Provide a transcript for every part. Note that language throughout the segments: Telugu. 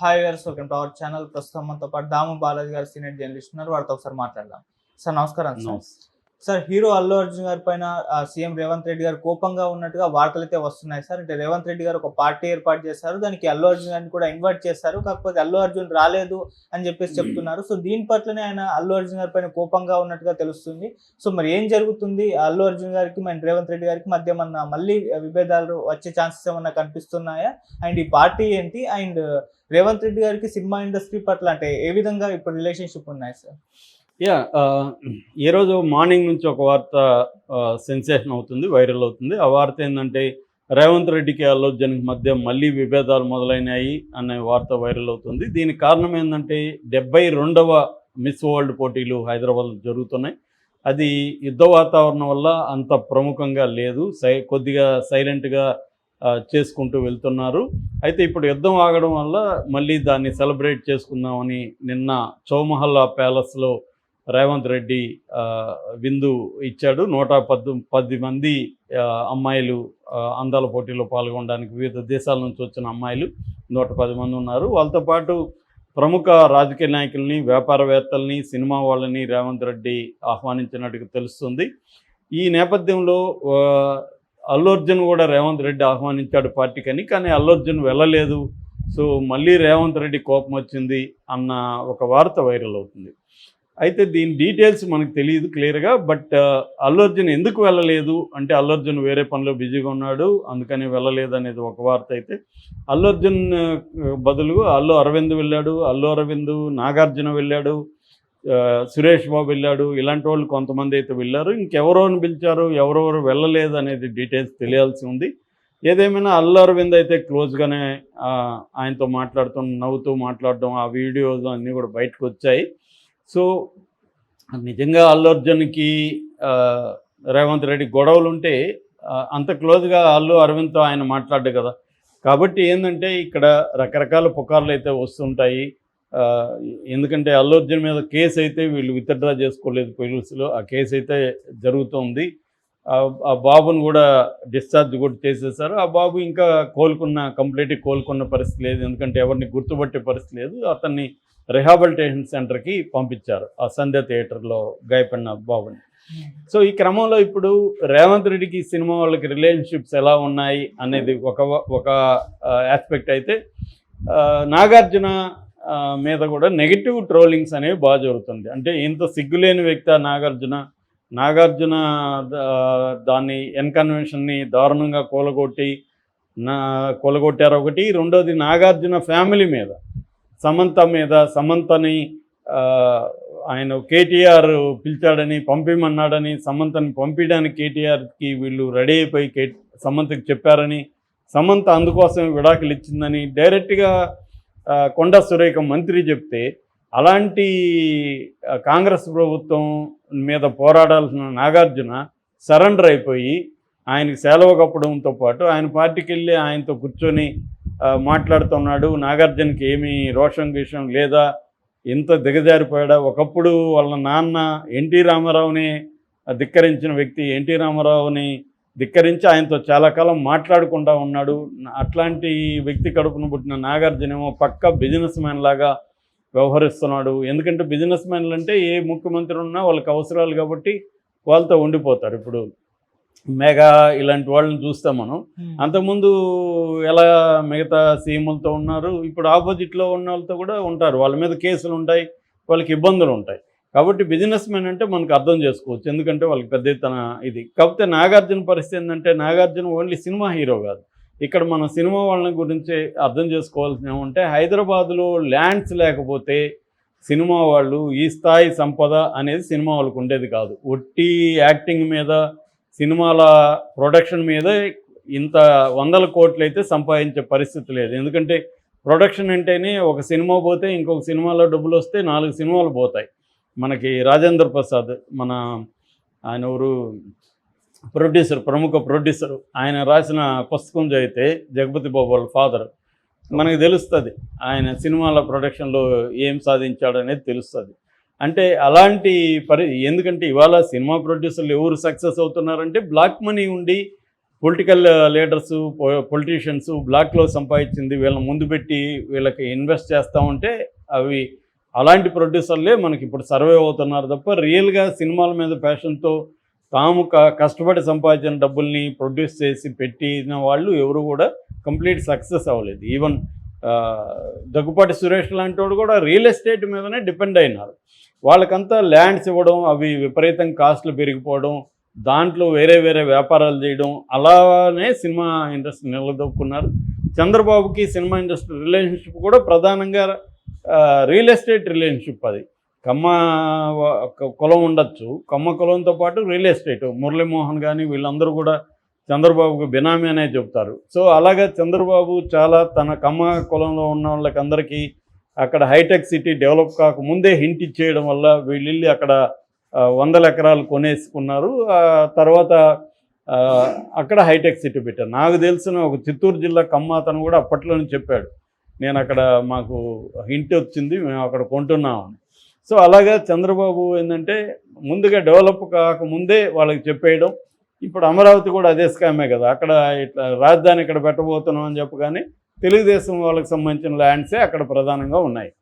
హాయ్ గారు వెల్కమ్ టు అవర్ ఛానల్ ప్రస్తుతం మనతో పాటు దాము బాలాజీ గారు సీనియర్ జర్నలిస్ట్ ఉన్నారు. వారితో ఒకసారి మాట్లాడదాం. సార్ నమస్కారం sir. Sir hero Allu Arjun గారి పైన సీఎం రేవంత్ రెడ్డి గారు కోపంగా ఉన్నట్టుగా వార్తలు అయితే వస్తున్నాయి సార్. అంటే రేవంత్ రెడ్డి గారు ఒక పార్టీ ఏర్పాటు చేశారు. దానికి అల్లు అర్జున్ గారిని కూడా ఇన్వైట్ చేశారు. కాకపోతే అల్లు అర్జున్ రాలేదు అని చెప్పేసి చెప్తున్నారు. సో దీని పట్లనే ఆయన అల్లు అర్జున్ గారి పైన కోపంగా ఉన్నట్టుగా తెలుస్తుంది. సో మరి ఏం జరుగుతుంది? అల్లు అర్జున్ గారికి మన రేవంత్ రెడ్డి గారికి మధ్య మన మళ్ళీ విభేదాలు వచ్చే ఛాన్సెస్ ఏమన్నా కనిపిస్తున్నాయా? అండ్ ఈ పార్టీ ఏంటి? అండ్ రేవంత్ రెడ్డి గారికి సినిమా ఇండస్ట్రీ పట్ల అంటే ఏ విధంగా ఇప్పుడు రిలేషన్షిప్ ఉన్నాయి సార్? యా ఈరోజు uh, మార్నింగ్ నుంచి ఒక వార్త సెన్సేషన్ అవుతుంది వైరల్ అవుతుంది. ఆ వార్త ఏంటంటే రేవంత్ రెడ్డికి అల్లు మధ్య మళ్ళీ విభేదాలు మొదలైనాయి అనే వార్త వైరల్ అవుతుంది. దీనికి కారణం ఏంటంటే డెబ్బై రెండవ మిస్ వరల్డ్ పోటీలు హైదరాబాద్లో జరుగుతున్నాయి. అది యుద్ధ వాతావరణం వల్ల అంత ప్రముఖంగా లేదు. సై కొద్దిగా సైలెంట్గా చేసుకుంటూ వెళ్తున్నారు. అయితే ఇప్పుడు యుద్ధం ఆగడం వల్ల మళ్ళీ దాన్ని సెలబ్రేట్ చేసుకుందామని నిన్న చౌమహల్లా ప్యాలెస్లో రేవంత్ రెడ్డి విందు ఇచ్చాడు. నూట పద్దు పది మంది అమ్మాయిలు అందాల పోటీలో పాల్గొనడానికి వివిధ దేశాల నుంచి వచ్చిన అమ్మాయిలు నూట పది మంది ఉన్నారు. వాళ్ళతో పాటు ప్రముఖ రాజకీయ నాయకుల్ని వ్యాపారవేత్తల్ని సినిమా వాళ్ళని రేవంత్ రెడ్డి ఆహ్వానించినట్టుగా తెలుస్తుంది. ఈ నేపథ్యంలో అల్లు అర్జున్ కూడా రేవంత్ రెడ్డి ఆహ్వానించాడు పార్టీకని కానీ అల్లు అర్జున్ వెళ్ళలేదు. సో మళ్ళీ రేవంత్ రెడ్డి కోపం వచ్చింది అన్న ఒక వార్త వైరల్ అవుతుంది. అయితే దీని డీటెయిల్స్ మనకు తెలియదు క్లియర్గా బట్ అల్లు అర్జున్ ఎందుకు వెళ్ళలేదు? అంటే అల్లు అర్జున్ వేరే పనిలో బిజీగా ఉన్నాడు అందుకని వెళ్ళలేదు అనేది ఒక వార్త అయితే. అల్లు అర్జున్ బదులు బదులుగా అల్లు అరవింద్ వెళ్ళాడు అల్లు అరవింద్ నాగార్జున వెళ్ళాడు సురేష్ బాబు వెళ్ళాడు ఇలాంటి వాళ్ళు కొంతమంది అయితే వెళ్ళారు. ఇంకెవరోని పిలిచారు ఎవరెవరు వెళ్ళలేదు అనేది డీటెయిల్స్ తెలియాల్సి ఉంది. ఏదేమైనా అల్లు అరవింద్ అయితే క్లోజ్గానే ఆయనతో మాట్లాడుతూ నవ్వుతూ మాట్లాడడం ఆ వీడియోస్ అన్నీ కూడా బయటకు వచ్చాయి. సో నిజంగా అల్లు అర్జున్కి రేవంత్ రెడ్డి గొడవలు ఉంటే అంత క్లోజ్గా అల్లు అరవింద్తో ఆయన మాట్లాడ్డు కదా. కాబట్టి ఏంటంటే ఇక్కడ రకరకాల పుకార్లు అయితే వస్తుంటాయి ఎందుకంటే అల్లు అర్జున్ మీద కేసు అయితే వీళ్ళు విత్డ్రా చేసుకోలేదు పోలీసులు. ఆ కేసు అయితే జరుగుతోంది. ఆ- ఆ బాబును కూడా డిశ్చార్జ్ కూడా చేసేసారు. ఆ బాబు ఇంకా కోలుకున్న కంప్లీట్గా కోలుకున్న పరిస్థితి లేదు. ఎందుకంటే ఎవరిని గుర్తుపట్టే పరిస్థితి లేదు. అతన్ని రిహాబిలిటేషన్ సెంటర్కి పంపించారు ఆ సంధ్య థియేటర్లో గాయపడిన బాబుని. సో ఈ క్రమంలో ఇప్పుడు రేవంత్ రెడ్డికి సినిమా వాళ్ళకి రిలేషన్షిప్స్ ఎలా ఉన్నాయి అనేది ఒక ఒక ఆస్పెక్ట్ అయితే నాగార్జున మీద కూడా నెగిటివ్ ట్రోలింగ్స్ అనేవి బాగా జరుగుతుంది. అంటే ఇంత సిగ్గులేని వ్యక్తి నాగార్జున నాగార్జున దాన్ని ఎన్కన్వెన్షన్ని దారుణంగా కూలగొట్టి నా కూలగొట్టారు ఒకటి రెండోది నాగార్జున ఫ్యామిలీ మీద. సమంత మీద సమంతని ఆయన కేటీఆర్ పిలిచాడని పంపిమన్నాడని సమంతని పంపించడానికి కేటీఆర్కి వీళ్ళు రెడీ అయిపోయి కే సమంతకి చెప్పారని సమంత అందుకోసం విడాకులు ఇచ్చిందని డైరెక్ట్గా కొండ సురేఖ మంత్రి చెప్తే అలాంటి కాంగ్రెస్ ప్రభుత్వం మీద పోరాడాల్సిన నాగార్జున సరెండర్ అయిపోయి ఆయనకి సెలవు కప్పడంతో పాటు ఆయన పార్టీకి వెళ్ళి ఆయనతో కూర్చొని మాట్లాడుతున్నాడు. నాగార్జునకి ఏమీ రోషం గీషం లేదా? ఇంత దిగజారిపోయాడా? ఒకప్పుడు వాళ్ళ నాన్న ఎన్టీ రామారావుని ధిక్కరించిన వ్యక్తి ఎన్టీ రామారావుని ధిక్కరించి ఆయనతో చాలా కాలం మాట్లాడకుండా ఉన్నాడు. అట్లాంటి వ్యక్తి కడుపున పుట్టిన నాగార్జున ఏమో పక్క బిజినెస్ మ్యాన్ లాగా వ్యవహరిస్తున్నాడు. ఎందుకంటే బిజినెస్ మ్యాన్లు అంటే ఏ ముఖ్యమంత్రి ఉన్నా వాళ్ళకి అవసరాలు కాబట్టి వాళ్ళతో ఉండిపోతారు ఇప్పుడు. మెగా ఇలాంటి వాళ్ళని చూస్తాం మనం. అంతకుముందు ఎలా మిగతా సీఎంలతో ఉన్నారు ఇప్పుడు ఆపోజిట్లో ఉన్న వాళ్ళతో కూడా ఉంటారు. వాళ్ళ మీద కేసులు ఉంటాయి వాళ్ళకి ఇబ్బందులు ఉంటాయి. కాబట్టి బిజినెస్ మ్యాన్ అంటే మనకు అర్థం చేసుకోవచ్చు. ఎందుకంటే వాళ్ళకి పెద్ద ఎత్తున ఇది. కాకపోతే నాగార్జున పరిస్థితి ఏంటంటే నాగార్జున ఓన్లీ సినిమా హీరో కాదు. ఇక్కడ మనం సినిమా వాళ్ళని గురించి అర్థం చేసుకోవాల్సిన ఏమంటే హైదరాబాద్లో ల్యాండ్స్ లేకపోతే సినిమా వాళ్ళు ఈ స్థాయి సంపద అనేది సినిమా వాళ్ళకు ఉండేది కాదు. ఒట్టి యాక్టింగ్ మీద సినిమాల ప్రొడక్షన్ మీద ఇంత వందల కోట్లు అయితే సంపాదించే పరిస్థితి లేదు. ఎందుకంటే ప్రొడక్షన్ అంటేనే ఒక సినిమా పోతే ఇంకొక సినిమాలో డబ్బులు వస్తే నాలుగు సినిమాలు పోతాయి. మనకి రాజేంద్ర ప్రసాద్ మన ఆయన ఎవరు ప్రొడ్యూసర్ ప్రముఖ ప్రొడ్యూసర్ ఆయన రాసిన పుస్తకం చదివితే జగపతి బాబు వాళ్ళ ఫాదర్ మనకి తెలుస్తుంది ఆయన సినిమాల ప్రొడక్షన్లో ఏం సాధించాడు అనేది తెలుస్తుంది. అంటే అలాంటి పరి ఎందుకంటే ఇవాళ సినిమా ప్రొడ్యూసర్లు ఎవరు సక్సెస్ అవుతున్నారంటే బ్లాక్ మనీ ఉండి పొలిటికల్ లీడర్స్ పొలిటీషియన్స్ బ్లాక్లో సంపాదించింది వీళ్ళని ముందు పెట్టి వీళ్ళకి ఇన్వెస్ట్ చేస్తూ ఉంటే అవి అలాంటి ప్రొడ్యూసర్లే మనకి ఇప్పుడు సర్వే అవుతున్నారు తప్ప రియల్గా సినిమాల మీద ప్యాషన్తో తాము కష్టపడి సంపాదించిన డబ్బుల్ని ప్రొడ్యూస్ చేసి పెట్టిన వాళ్ళు ఎవరు కూడా కంప్లీట్ సక్సెస్ అవ్వలేదు. ఈవెన్ దగ్గుపాటి సురేష్ లాంటి వాడు కూడా రియల్ ఎస్టేట్ మీదనే డిపెండ్ అయినారు. వాళ్ళకంతా ల్యాండ్స్ ఇవ్వడం అవి విపరీతం కాస్ట్లు పెరిగిపోవడం దాంట్లో వేరే వేరే వ్యాపారాలు చేయడం అలానే సినిమా ఇండస్ట్రీ నిలదొక్కున్నారు. చంద్రబాబుకి సినిమా ఇండస్ట్రీ రిలేషన్షిప్ కూడా ప్రధానంగా రియల్ ఎస్టేట్ రిలేషన్షిప్ అది. కమ్మ కులం ఉండొచ్చు. కమ్మ కులంతో పాటు రియల్ ఎస్టేట్. మురళీమోహన్ కానీ వీళ్ళందరూ కూడా చంద్రబాబుకు బినామీ అనే చెప్తారు. సో అలాగా చంద్రబాబు చాలా తన కమ్మ కులంలో ఉన్న వాళ్ళకందరికీ అక్కడ హైటెక్ సిటీ డెవలప్ కాకముందే హింట్ ఇచ్చేయడం వల్ల వీళ్ళు అక్కడ వందల ఎకరాలు కొనేసుకున్నారు. తర్వాత అక్కడ హైటెక్ సిటీ పెట్టారు. నాకు తెలిసిన ఒక చిత్తూరు జిల్లా కమ్మాతను కూడా అప్పట్లోనే చెప్పాడు. నేను అక్కడ మాకు హింట్ వచ్చింది మేము అక్కడ కొంటున్నామని. సో అలాగా చంద్రబాబు ఏంటంటే ముందుగా డెవలప్ కాకముందే వాళ్ళకి చెప్పేయడం. ఇప్పుడు అమరావతి కూడా అదే స్కామే కదా. అక్కడ ఇట్లా రాజధాని ఇక్కడ పెట్టబోతున్నాం అని చెప్పగానే తెలుగుదేశం వాళ్ళకి సంబంధించిన ల్యాండ్సే అక్కడ ప్రధానంగా ఉన్నాయి.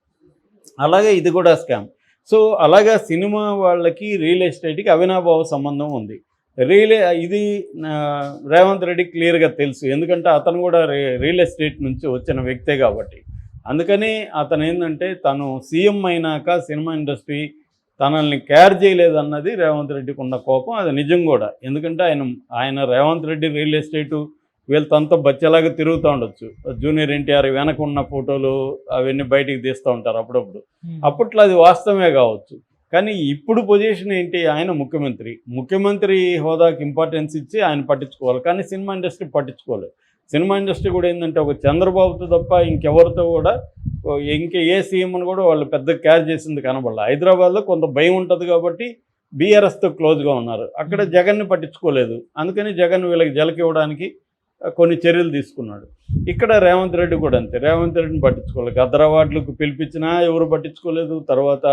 అలాగే ఇది కూడా స్కామ్. సో అలాగా సినిమా వాళ్ళకి రియల్ ఎస్టేట్కి అవినాభావ సంబంధం ఉంది. రియల్ ఇది రేవంత్ రెడ్డి క్లియర్గా తెలుసు. ఎందుకంటే అతను కూడా రి- రియల్ ఎస్టేట్ నుంచి వచ్చిన వ్యక్తే కాబట్టి. అందుకని అతను ఏంటంటే తను సీఎం అయినాక సినిమా ఇండస్ట్రీ తనల్ని కేర్ చేయలేదన్నది రేవంత్ రెడ్డికి ఉన్న కోపం. అది నిజం కూడా. ఎందుకంటే ఆయన ఆయన రేవంత్ రెడ్డి రియల్ ఎస్టేటు వీళ్ళు తనతో బచ్చేలాగా తిరుగుతూ ఉండొచ్చు. జూనియర్ ఎన్టీఆర్ వెనక ఉన్న ఫోటోలు అవన్నీ బయటికి తీస్తూ ఉంటారు అప్పుడప్పుడు. అప్పట్లో అది వాస్తవమే కావచ్చు. కానీ ఇప్పుడు పొజిషన్ ఏంటి? ఆయన ముఖ్యమంత్రి. ముఖ్యమంత్రి హోదాకి ఇంపార్టెన్స్ ఇచ్చి ఆయన పట్టించుకోవాలి. కానీ సినిమా ఇండస్ట్రీ పట్టించుకోలేదు. సినిమా ఇండస్ట్రీ కూడా ఏంటంటే ఒక చంద్రబాబుతో తప్ప ఇంకెవరితో కూడా ఇంక ఏ సీఎంని కూడా వాళ్ళు పెద్ద క్యార్ చేసింది కనబడాలి. హైదరాబాద్లో కొంత భయం ఉంటుంది కాబట్టి బీఆర్ఎస్తో క్లోజ్గా ఉన్నారు. అక్కడ జగన్ని పట్టించుకోలేదు. అందుకని జగన్ వీళ్ళకి జలకి ఇవ్వడానికి ఆ, కొన్ని చర్యలు తీసుకున్నాడు. ఇక్కడ రేవంత్ రెడ్డి కూడా అంతే. రేవంత్ రెడ్డిని పట్టించుకోలేదు. గద్దర్ పిలిపించినా ఎవరు పట్టించుకోలేదు. తర్వాత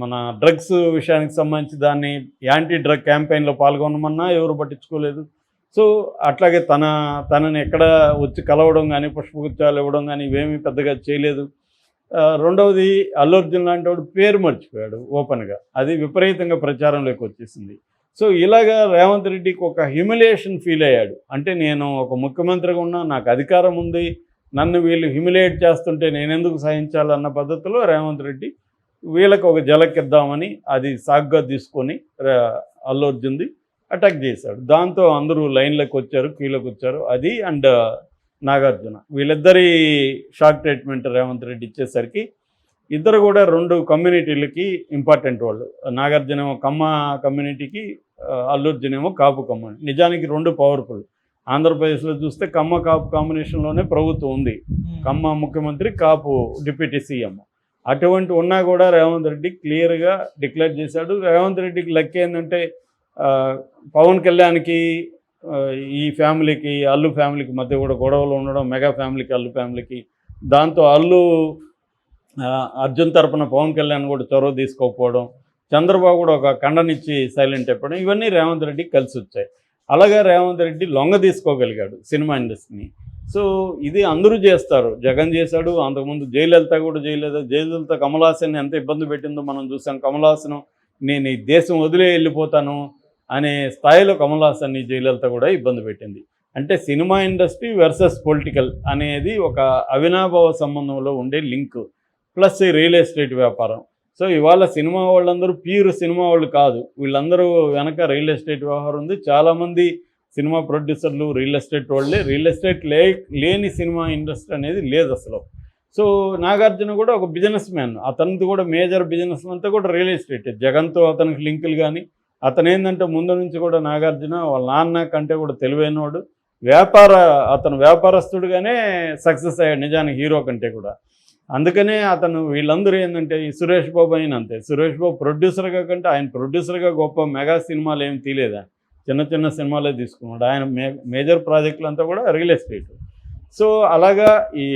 మన డ్రగ్స్ విషయానికి సంబంధించి దాన్ని యాంటీ డ్రగ్ క్యాంపెయిన్లో పాల్గొనమన్నా ఎవరు పట్టించుకోలేదు. సో అట్లాగే తన తనని ఎక్కడ వచ్చి కలవడం కానీ పుష్పగుచ్చాలు ఇవ్వడం కానీ ఇవేమీ పెద్దగా చేయలేదు. రెండవది అల్లు అర్జున్ లాంటి వాడు పేరు మర్చిపోయాడు ఓపెన్గా. అది విపరీతంగా ప్రచారంలోకి వచ్చేసింది. సో ఇలాగా రేవంత్ రెడ్డికి ఒక హ్యూమిలేషన్ ఫీల్ అయ్యాడు. అంటే నేను ఒక ముఖ్యమంత్రిగా ఉన్నా నాకు అధికారం ఉంది నన్ను వీళ్ళు హ్యూమిలేట్ చేస్తుంటే నేను ఎందుకు సహించాలన్న పద్ధతిలో రేవంత్ రెడ్డి వీళ్ళకి ఒక జలకిద్దామని అది సాగ్గా తీసుకొని రా- అల్లు అర్జున్ది అటాక్ చేశాడు. దాంతో అందరూ లైన్లోకి వచ్చారు క్యూలోకి వచ్చారు. అది అండ్ నాగార్జున. వీళ్ళిద్దరి షాక్ ట్రీట్మెంట్ రేవంత్ రెడ్డి ఇచ్చేసరికి ఇద్దరు కూడా రెండు కమ్యూనిటీలకి ఇంపార్టెంట్ వాళ్ళు. నాగార్జున కమ్మ కమ్యూనిటీకి ఆ, అల్లు అర్జున్ ఏమో కాపు కమ్యూనిటీ నిజానికి రెండు పవర్ఫుల్ ఆంధ్రప్రదేశ్లో చూస్తే కమ్మ కాపు కాంబినేషన్లోనే ప్రభుత్వం ఉంది. కమ్మ ముఖ్యమంత్రి కాపు డిప్యూటీ సీఎం. అటువంటి ఉన్నా కూడా రేవంత్ రెడ్డి క్లియర్గా డిక్లేర్ చేశాడు. రేవంత్ రెడ్డికి లెక్క ఏంటంటే పవన్ కళ్యాణ్కి ఈ ఫ్యామిలీకి అల్లు ఫ్యామిలీకి మధ్య కూడా గొడవలు ఉండడం మెగా ఫ్యామిలీకి అల్లు ఫ్యామిలీకి. దాంతో అల్లు అర్జున్ తరపున పవన్ కళ్యాణ్ కూడా చొరవ తీసుకోకపోవడం చంద్రబాబు కూడా ఒక ఖండనిచ్చి సైలెంట్ చెప్పడం. ఇవన్నీ రేవంత్ రెడ్డి కలిసి వచ్చాయి. అలాగే రేవంత్ రెడ్డి లొంగ తీసుకోగలిగాడు సినిమా ఇండస్ట్రీని. సో ఇది అందరూ చేస్తారు. జగన్ చేశాడు అంతకుముందు జయలలిత కూడా చేయలేదు. జయలలిత కమలాసన్ ఎంత ఇబ్బంది పెట్టిందో మనం చూసాం. కమలాసను నేను ఈ దేశం వదిలే వెళ్ళిపోతాను అనే స్థాయిలో కమలాసన్ని జయలలిత కూడా ఇబ్బంది పెట్టింది. అంటే సినిమా ఇండస్ట్రీ వర్సెస్ పొలిటికల్ అనేది ఒక అవినాభావ సంబంధంలో ఉండే లింక్ ప్లస్ ఈ రియల్ ఎస్టేట్ వ్యాపారం. సో ఇవాళ సినిమా వాళ్ళందరూ ప్యూర్ సినిమా వాళ్ళు కాదు. వీళ్ళందరూ వెనక రియల్ ఎస్టేట్ వ్యవహారం ఉంది. చాలామంది సినిమా ప్రొడ్యూసర్లు రియల్ ఎస్టేట్ వాళ్ళే. రియల్ ఎస్టేట్ లే లేని సినిమా ఇండస్ట్రీ అనేది లేదు అసలు. సో నాగార్జున కూడా ఒక బిజినెస్ మ్యాన్ అతనిది కూడా మేజర్ బిజినెస్ అంతా కూడా రియల్ ఎస్టేట్ జగన్తో అతనికి లింకులు కానీ అతను ఏంటంటే ముందు నుంచి కూడా నాగార్జున వాళ్ళ నాన్న కంటే కూడా తెలివైనవాడు. వ్యాపార అతను వ్యాపారస్తుడుగానే సక్సెస్ అయ్యాడు. నిజానికి హీరో కంటే కూడా. అందుకనే అతను వీళ్ళందరూ ఏంటంటే ఈ సురేష్ బాబు అయిన అంతే. సురేష్ బాబు ప్రొడ్యూసర్గా కంటే ఆయన ప్రొడ్యూసర్గా గొప్ప మెగా సినిమాలు ఏం తీలేదా? చిన్న చిన్న సినిమాలే తీసుకున్నాడు. ఆయన మే మేజర్ ప్రాజెక్టులు అంతా కూడా రియల్ ఎస్టేట్ సో అలాగా ఈ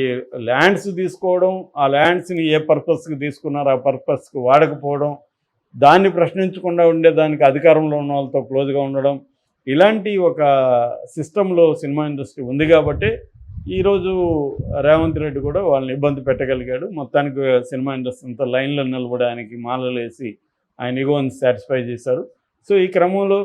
ల్యాండ్స్ తీసుకోవడం ఆ ల్యాండ్స్ని ఏ పర్పస్కి తీసుకున్నారో ఆ పర్పస్కి వాడకపోవడం దాన్ని ప్రశ్నించకుండా ఉండేదానికి అధికారంలో ఉన్న వాళ్ళతో క్లోజ్గా ఉండడం ఇలాంటి ఒక సిస్టంలో సినిమా ఇండస్ట్రీ ఉంది కాబట్టి ఈరోజు రేవంత్ రెడ్డి కూడా వాళ్ళని ఇబ్బంది పెట్టగలిగాడు. మొత్తానికి సినిమా ఇండస్ట్రీ అంతా లైన్లో నిలబడడానికి మాలలు వేసి ఆయన ఇగోని సాటిస్ఫై చేశారు. సో ఈ క్రమంలో